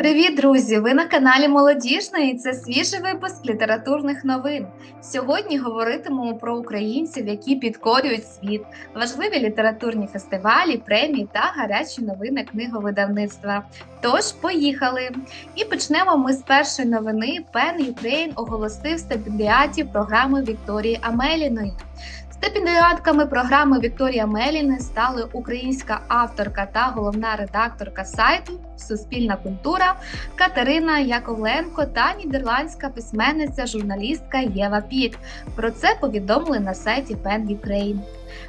Привіт, друзі! Ви на каналі Молодіжної. Це свіжий випуск літературних новин. Сьогодні говоритимемо про українців, які підкорюють світ, важливі літературні фестивалі, премії та гарячі новини книговидавництва. Тож, поїхали! І почнемо ми з першої новини. Пен Юкрейн оголосив стипендіатів програми Вікторії Амеліної. Стипендіатками програми Вікторія Меліни стали українська авторка та головна редакторка сайту Суспільна культура Катерина Яковленко та нідерландська письменниця журналістка Єва Пік. Про це повідомили на сайті Пен Ukraine.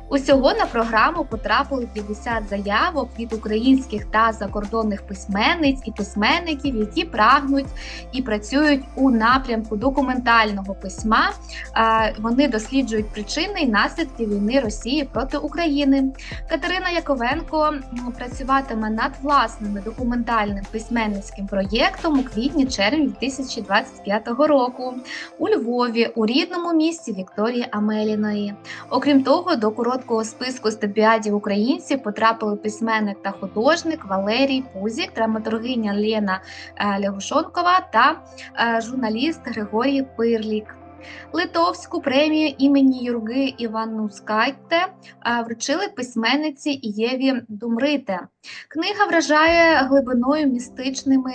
Усього на програму потрапили 50 заявок від українських та закордонних письменниць і письменників, які прагнуть і працюють у напрямку документального письма. Вони досліджують причини і наслідки війни Росії проти України. Катерина Яковенко працюватиме над власним документальним письменницьким проєктом у квітні-червні 2025 року у Львові, у рідному місті Вікторії Амеліної. Окрім того, до короткого списку стипендіатів українців потрапили письменник та художник Валерій Пузік, драматургиня Лена Лягушонкова та журналіст Григорій Пирлік. Литовську премію імені Юрги Іванускайте вручили письменниці Єві Думрите. Книга вражає глибиною містичними.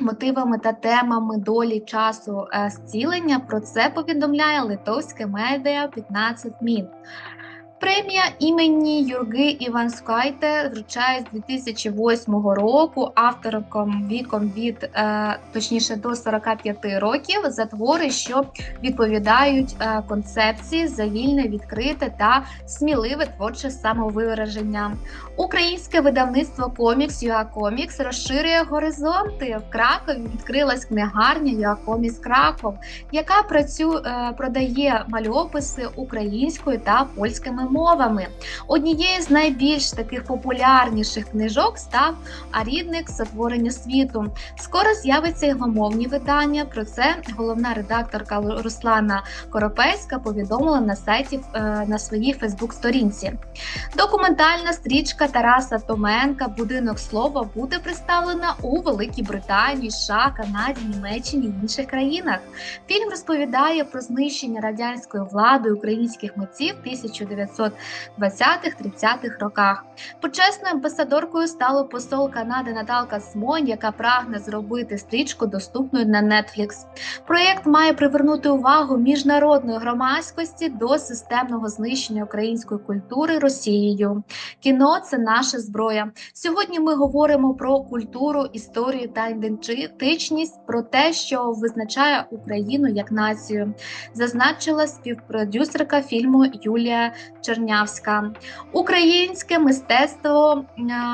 Мотивами та темами долі часу зцілення про це повідомляє литовське медіа 15 мін. Премія імені Юрги Іванскайте вручає з 2008 року авторкам віком від е, точніше до 45 років за твори, що відповідають е, концепції за вільне, відкрите та сміливе творче самовираження. Українське видавництво комікс Комікс розширює горизонти. В Кракові відкрилась книгарня Юа Комікс Краков, яка працю, е, продає мальописи українською та польськими мовами. Однією з найбільш таких популярніших книжок став Арідник сотворення світу. Скоро з'явиться йогомовні видання. Про це головна редакторка Руслана Коропейська повідомила на сайті е, на своїй Фейсбук-сторінці. Документальна стрічка Тараса Томенка Будинок слова буде представлена у Великій Британії, США, Канаді, Німеччині і інших країнах. Фільм розповідає про знищення радянською владою українських митців 1900 20-30-х роках. Почесною амбасадоркою стала посол Канади Наталка Смонь, яка прагне зробити стрічку доступною на Netflix. Проєкт має привернути увагу міжнародної громадськості до системного знищення української культури Росією. Кіно це наша зброя. Сьогодні ми говоримо про культуру, історію та ідентичність, про те, що визначає Україну як націю, зазначила співпродюсерка фільму Юлія Чернявська, українське мистецтво,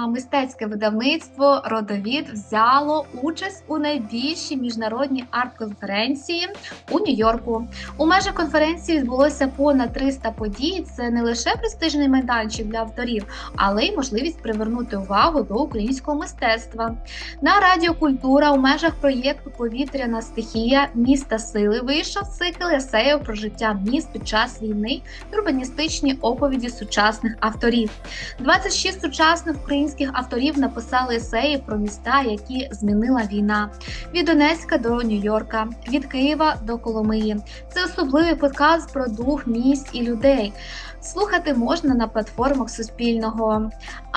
мистецьке видавництво Родовід взяло участь у найбільшій міжнародній арт-конференції у Нью-Йорку. У межах конференції відбулося понад 300 подій. Це не лише престижний майданчик для авторів, але й можливість привернути увагу до українського мистецтва. На радіокультура у межах проєкту Повітряна стихія міста сили вийшов цикл есеїв про життя міст під час війни, урбаністичні оповіді сучасних авторів. 26 сучасних українських авторів написали есеї про міста, які змінила війна від Донецька до Нью-Йорка, від Києва до Коломиї. Це особливий подкаст про дух місць і людей. Слухати можна на платформах Суспільного.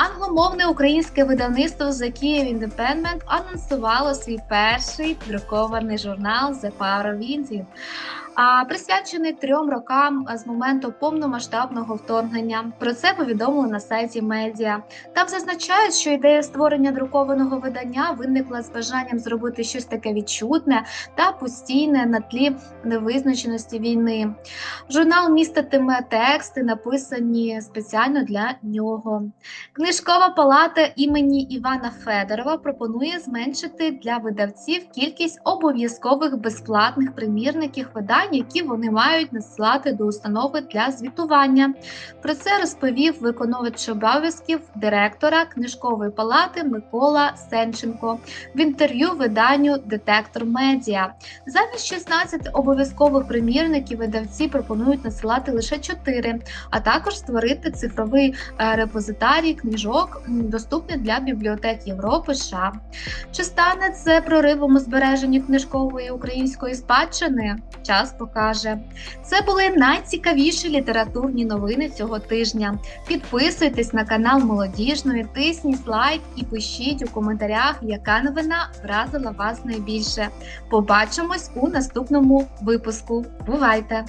Англомовне українське видавництво The Kyiv Independent анонсувало свій перший друкований журнал The Power of Indian присвячений трьом рокам з моменту повномасштабного вторгнення. Про це повідомили на сайті медіа. Там зазначають, що ідея створення друкованого видання виникла з бажанням зробити щось таке відчутне та постійне на тлі невизначеності війни. Журнал міститиме тексти, написані спеціально для нього. Книжкова палата імені Івана Федорова пропонує зменшити для видавців кількість обов'язкових безплатних примірників видань які вони мають надсилати до установи для звітування. Про це розповів виконувач обов'язків директора книжкової палати Микола Сенченко в інтерв'ю виданню Детектор Медіа. Замість 16 обов'язкових примірників видавці пропонують надсилати лише 4. а також створити цифровий е, репозитарій книжок, м, доступний для бібліотек Європи США. Чи стане це проривом у збереженні книжкової української спадщини? Час покаже. Це були найцікавіші літературні новини цього тижня. Підписуйтесь на канал Молодіжної, тисніть лайк і пишіть у коментарях, яка новина вразила вас найбільше. Побачимось у наступному випуску. Бувайте!